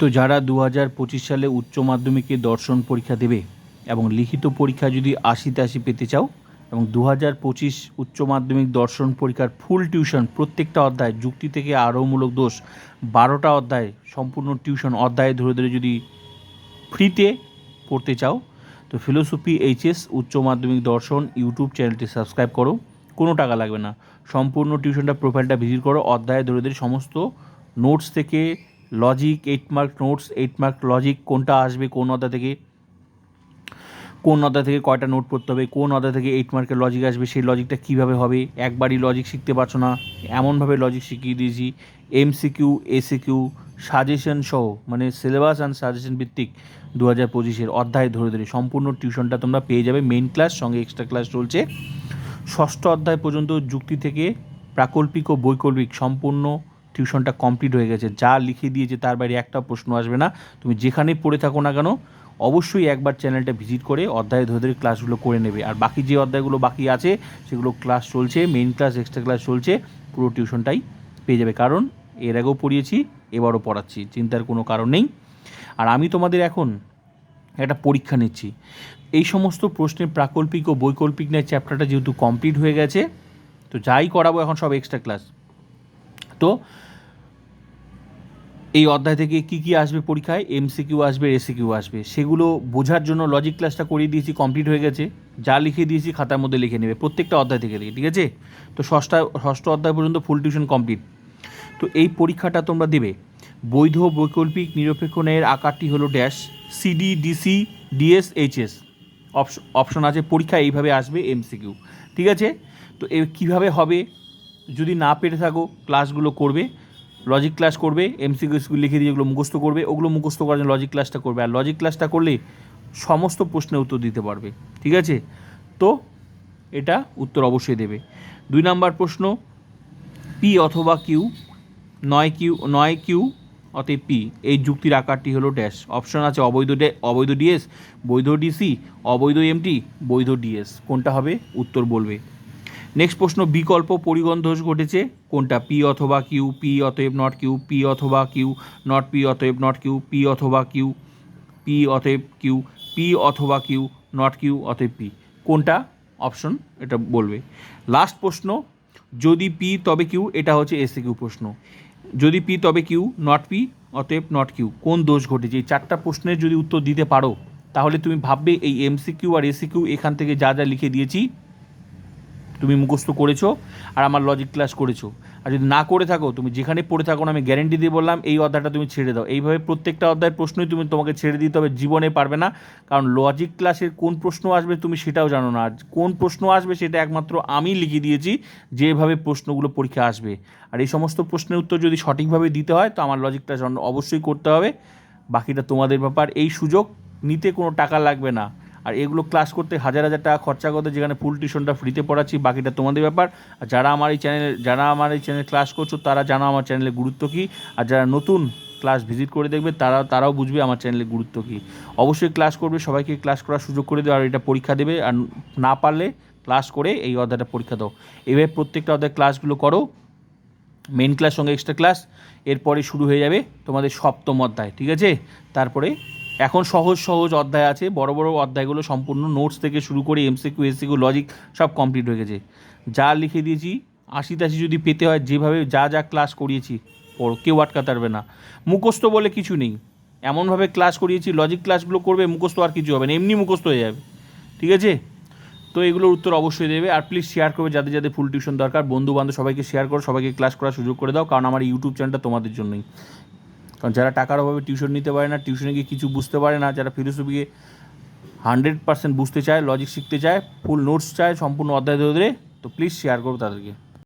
তো যারা দু হাজার পঁচিশ সালে উচ্চ মাধ্যমিকে দর্শন পরীক্ষা দেবে এবং লিখিত পরীক্ষা যদি আশিতে আশি পেতে চাও এবং দু হাজার পঁচিশ উচ্চ মাধ্যমিক দর্শন পরীক্ষার ফুল টিউশন প্রত্যেকটা অধ্যায়, যুক্তি থেকে আরোমূলক দোষ, বারোটা অধ্যায়, সম্পূর্ণ টিউশন অধ্যায় ধরে ধরে যদি ফ্রিতে পড়তে চাও, তো ফিলোসফি এইচএস উচ্চ মাধ্যমিক দর্শন ইউটিউব চ্যানেলটি সাবস্ক্রাইব করো। কোনো টাকা লাগবে না। সম্পূর্ণ টিউশনটা প্রোফাইলটা ভিজিট করো। অধ্যায় ধরে ধরে সমস্ত নোটস থেকে logic eight mark notes eight mark logic কোনটা আসবে, কোন অধ্যায় থেকে, কোন অধ্যায় থেকে কয়টা নোট পড়তে হবে, কোন অধ্যায় থেকে এইট মার্কের লজিক আসবে, সেই লজিকটা কীভাবে হবে, একবারই লজিক শিখতে পারছ না, এমনভাবে লজিক শিখিয়ে দিয়েছি এমসিকিউ এসিকিউ সাজেশন সহ মানে সিলেবাস অ্যান্ড সাজেশন ভিত্তিক দু হাজার পঁচিশের অধ্যায় ধরে ধরে সম্পূর্ণ টিউশনটা তোমরা পেয়ে যাবে মেইন ক্লাস সঙ্গে এক্সট্রা ক্লাস চলছে। ষষ্ঠ অধ্যায় পর্যন্ত যুক্তি থেকে প্রাকল্পিক ও বৈকল্পিক সম্পূর্ণ টিউশনটা কমপ্লিট হয়ে গেছে। যা লিখে দিয়েছে তার বাইরে একটা প্রশ্ন আসবে না। তুমি যেখানেই পড়ে থাকো না কেন, অবশ্যই একবার চ্যানেলটা ভিজিট করে অধ্যায় ধরে ধরে ক্লাসগুলো করে নেবে। আর বাকি যে অধ্যায়গুলো বাকি আছে, সেগুলো ক্লাস চলছে মেইন ক্লাস এক্সট্রা ক্লাস চলছে, পুরো টিউশনটাই পেয়ে যাবে। কারণ এর আগেও পড়িয়েছি, এবারও পড়াচ্ছি, চিন্তার কোনো কারণ নেই। আর আমি তোমাদের এখন একটা পরীক্ষা নিচ্ছি। এই সমস্ত প্রশ্নের প্রাকল্পিক ও বৈকল্পিক নিয়ে চ্যাপ্টারটা যেহেতু কমপ্লিট হয়ে গেছে, তো যাই করাবো এখন সব এক্সট্রা ক্লাস তো এই অধ্যায় থেকে কি কি আসবে পরীক্ষায়? এমসিকিউ আসবে এসিকিউ আসবে। সেগুলো বোঝার জন্য লজিক ক্লাসটা করিয়ে দিয়েছি কমপ্লিট হয়ে গেছে। যা লিখে দিয়েছি খাতার মধ্যে লিখে নেবে, প্রত্যেকটা অধ্যায় থেকে ঠিক আছে? তো ষষ্ঠ ষষ্ঠ অধ্যায় পর্যন্ত ফুল টিউশন কমপ্লিট তো এই পরীক্ষাটা তোমরা দেবে। বৈধ বৈকল্পিক নিরপেক্ষ ন্যায়ের আকারটি হলো dash CD DC DS HS option আছে, পরীক্ষা এইভাবে আসবে এমসিকিউ ঠিক আছে? তো এ কীভাবে হবে? যদি না পেরে থাকো ক্লাসগুলো করবে। লজিক ক্লাস করবে এমসিকিউ লিখে দিয়ে যেগুলো মুখস্থ করবে, ওগুলো মুখস্থ করার জন্য লজিক ক্লাসটা করবে। আর লজিক ক্লাসটা করলে সমস্ত প্রশ্নের উত্তর দিতে পারবে। ঠিক আছে? তো এটা উত্তর অবশ্যই দেবে। দুই নাম্বার প্রশ্ন পি অথবা কিউ নয় কিউ নয় কিউ অতএব পি এই যুক্তির আকারটি হলো ড্যাশ অপশন আছে অবৈধ অবৈধ ডিএস বৈধ ডিসি অবৈধ এমটি বৈধ ডিএস কোনটা হবে? উত্তর বলবে। নেক্সট প্রশ্ন, বিকল্প পরিগণ দোষ ঘটেছে কোনটা? পি অথবা কিউ, পি অতএব নট কিউ, পি অথবা কিউ, নট পি অতএব নট কিউ, পি অথবা কিউ, পি অতএব কিউ, পি অথবা কিউ, নট কিউ অতএব পি। কোনটা? অপশন, এটা বলবে। লাস্ট প্রশ্ন, যদি পি তবে কিউ, এটা হচ্ছে এসে কিউ প্রশ্ন। যদি পি তবে কিউ, নট পি অতএব নট কিউ, কোন দোষ ঘটেছে? এই চারটা প্রশ্নের যদি উত্তর দিতে পারো, তাহলে তুমি ভাববে এই এমসিকিউ আর এসিকিউ এখান থেকে যা যা লিখে দিয়েছি তুমি মুখস্থ করেছ আর আমার লজিক ক্লাস করেছ। আর যদি না করে থাকো, তুমি যেখানে পড়ে থাকো না, আমি গ্যারেন্টি দিয়ে বললাম, এই অধ্যায়টা তুমি ছেড়ে দাও। এইভাবে প্রত্যেকটা অধ্যায়ের প্রশ্নই তুমি তোমাকে ছেড়ে দিতে হবে, জীবনে পারবে না। কারণ লজিক ক্লাসের কোন প্রশ্ন আসবে তুমি সেটাও জানো না। আর কোন প্রশ্ন আসবে সেটা একমাত্র আমি লিখে দিয়েছি যেভাবে প্রশ্নগুলো পরীক্ষা আসবে। আর এই সমস্ত প্রশ্নের উত্তর যদি সঠিকভাবে দিতে হয়, তো আমার লজিক ক্লাস অবশ্যই করতে হবে। বাকিটা তোমাদের ব্যাপার। এই সুযোগ নিতে কোনো টাকা লাগবে না। আর এগুলো ক্লাস করতে হাজার হাজার টাকা খরচা করতে যেখানে ফুল টিউশনটা ফ্রিতে পড়াচ্ছি, বাকিটা তোমাদের ব্যাপার। আর যারা আমার এই চ্যানেল যারা আমার এই চ্যানেল ক্লাস করছ, তারা জানো আমার চ্যানেলের গুরুত্ব কী। আর যারা নতুন ক্লাস ভিজিট করে দেখবে, তারা, তারাও বুঝবে আমার চ্যানেলের গুরুত্ব কী। অবশ্যই ক্লাস করবে, সবাইকে ক্লাস করার সুযোগ করে দেবে, আর এটা পরীক্ষা দেবে। আর না পারলে ক্লাস করে এই অধ্যায়টা পরীক্ষা দাও। এভাবে প্রত্যেকটা অধ্যায় ক্লাসগুলো করো। মেন ক্লাস সঙ্গে এক্সট্রা ক্লাস এরপরে শুরু হয়ে যাবে তোমাদের সপ্তম অধ্যায়, ঠিক আছে? তারপরে এখন সহজ সহজ অধ্যায় আছে। বড় বড় অধ্যায়গুলো সম্পূর্ণ নোটস থেকে শুরু করে এমসিকিউ এসিকিউ লজিক সব কমপ্লিট হয়ে গেছে। যা লিখে দিয়েছি আশি তাশি যদি পেতে হয়, যেভাবে যা যা ক্লাস করিয়েছি, পড়ো, কেউ আটকাতে পারবে না। মুখস্থ বলে কিছু নেই। এমনভাবে ক্লাস করিয়েছি লজিক ক্লাসগুলো করবে, মুখস্থ আর কিছু হবে না। এমনি মুখস্থ হয়ে যাবে। ঠিক আছে? তো এগুলোর উত্তর অবশ্যই দেবে। আর প্লিজ শেয়ার করবে যাদের যাদের ফুল টিউশন দরকার। বন্ধু বান্ধব সবাইকে শেয়ার করো, সবাইকে ক্লাস করার সুযোগ করে দাও। কারণ আমার ইউটিউব চ্যানেলটা তোমাদের জন্যই। কারণ যারা টাকার অভাবে টিউশন নিতে পারে না, টিউশনে গিয়ে কিছু বুঝতে পারে না, যারা ফিলোসফিকে হান্ড্রেড পার্সেন্ট বুঝতে চায় লজিক শিখতে চায় ফুল নোটস চায়, সম্পূর্ণ অধ্যায় ধরে তো প্লিজ শেয়ার করো তাদেরকে।